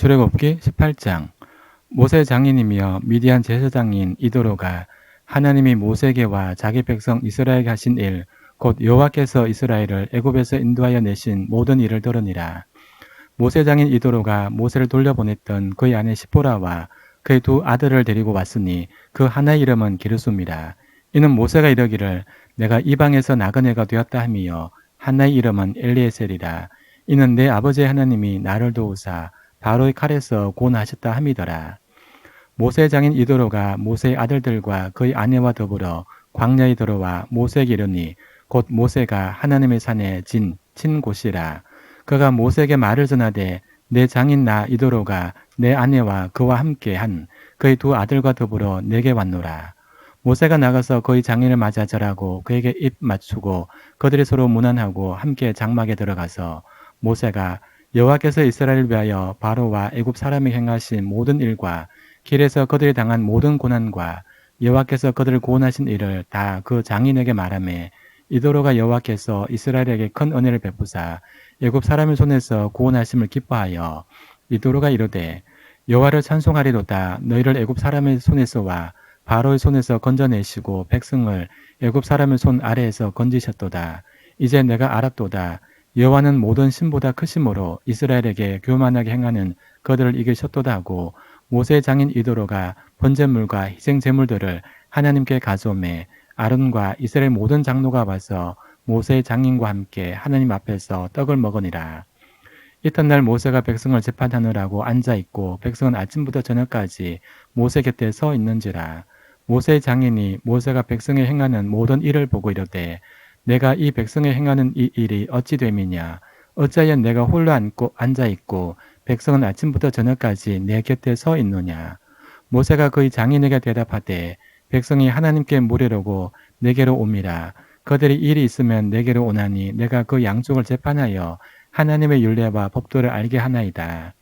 출애굽기 18장 모세 장인이며 미디안 제사장인 이도로가 하나님이 모세에게와 자기 백성 이스라엘에게 하신 일 곧 여호와께서 이스라엘을 애굽에서 인도하여 내신 모든 일을 들으니라. 모세 장인 이도로가 모세를 돌려보냈던 그의 아내 시포라와 그의 두 아들을 데리고 왔으니 그 하나의 이름은 기르수입니다. 이는 모세가 이르기를 내가 이방에서 나그네가 되었다 하며 하나의 이름은 엘리에셀이라. 이는 내 아버지의 하나님이 나를 도우사 바로의 칼에서 고나하셨다 함이더라. 모세 장인 이도로가 모세의 아들들과 그의 아내와 더불어 광야에 들어와 모세에게 이르니 곧 모세가 하나님의 산에 진, 친 곳이라. 그가 모세에게 말을 전하되 내 장인 나 이도로가 내 아내와 그와 함께 한 그의 두 아들과 더불어 내게 왔노라. 모세가 나가서 그의 장인을 맞아 절하고 그에게 입 맞추고 그들이 서로 무난하고 함께 장막에 들어가서 모세가 여호와께서 이스라엘을 위하여 바로와 애굽 사람이 행하신 모든 일과 길에서 그들이 당한 모든 고난과 여호와께서 그들을 구원하신 일을 다 그 장인에게 말하며 이도로가 여호와께서 이스라엘에게 큰 은혜를 베푸사 애굽 사람의 손에서 구원하심을 기뻐하여 이도로가 이르되 여호와를 찬송하리로다. 너희를 애굽 사람의 손에서와 바로의 손에서 건져내시고 백성을 애굽 사람의 손 아래에서 건지셨도다. 이제 내가 알았도다 여호와는 모든 신보다 크심으로 이스라엘에게 교만하게 행하는 그들을 이기셨도다 하고 모세 장인 이도로가 번제물과 희생 제물들을 하나님께 가져오매 아론과 이스라엘 모든 장로가 와서 모세의 장인과 함께 하나님 앞에서 떡을 먹으니라. 이튿날 모세가 백성을 재판하느라고 앉아 있고 백성은 아침부터 저녁까지 모세 곁에 서 있는지라. 모세의 장인이 모세가 백성에 행하는 모든 일을 보고 이르되 내가 이 백성에 행하는 이 일이 어찌 됨이냐 어찌하여 내가 홀로 앉고 앉아 있고 백성은 아침부터 저녁까지 내 곁에 서 있느냐 모세가 그의 장인에게 대답하되 백성이 하나님께 물으려고 내게로 옵니다. 그들이 일이 있으면 내게로 오나니 내가 그 양쪽을 재판하여 하나님의 윤례와 법도를 알게 하나이다.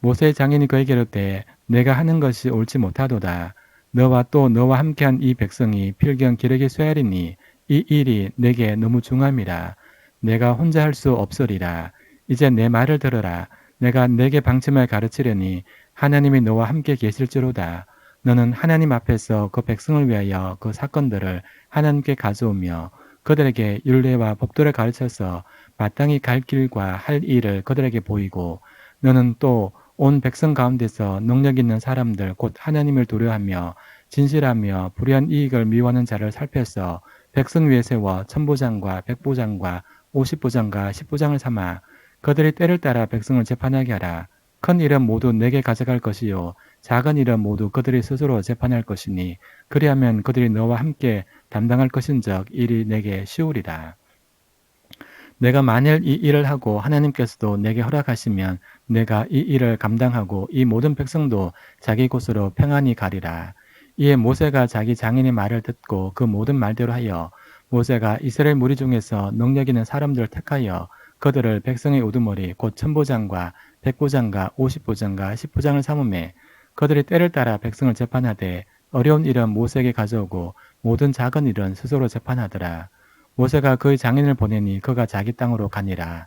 모세의 장인이 그에게 이르되 내가 하는 것이 옳지 못하도다. 너와 또 너와 함께한 이 백성이 필경 기르기 쇠하리니 이 일이 내게 너무 중함이라. 내가 혼자 할 수 없으리라. 이제 내 말을 들어라. 내가 내게 방침을 가르치려니 하나님이 너와 함께 계실지로다. 너는 하나님 앞에서 그 백성을 위하여 그 사건들을 하나님께 가져오며 그들에게 율례와 법도를 가르쳐서 마땅히 갈 길과 할 일을 그들에게 보이고 너는 또 온 백성 가운데서 능력 있는 사람들 곧 하나님을 두려하며 진실하며 불의한 이익을 미워하는 자를 살펴서 백성 위에 세워 천부장과 백부장과 오십부장과 십부장을 삼아 그들이 때를 따라 백성을 재판하게 하라. 큰 일은 모두 내게 가져갈 것이요 작은 일은 모두 그들이 스스로 재판할 것이니 그리하면 그들이 너와 함께 담당할 것인적 일이 내게 쉬우리라. 내가 만일 이 일을 하고 하나님께서도 내게 허락하시면 내가 이 일을 감당하고 이 모든 백성도 자기 곳으로 평안히 가리라. 이에 모세가 자기 장인의 말을 듣고 그 모든 말대로 하여 모세가 이스라엘 무리 중에서 능력 있는 사람들을 택하여 그들을 백성의 우두머리 곧 천부장과 백부장과 오십부장과 십부장을 삼음에 그들이 때를 따라 백성을 재판하되 어려운 일은 모세에게 가져오고 모든 작은 일은 스스로 재판하더라. 모세가 그의 장인을 보내니 그가 자기 땅으로 가니라.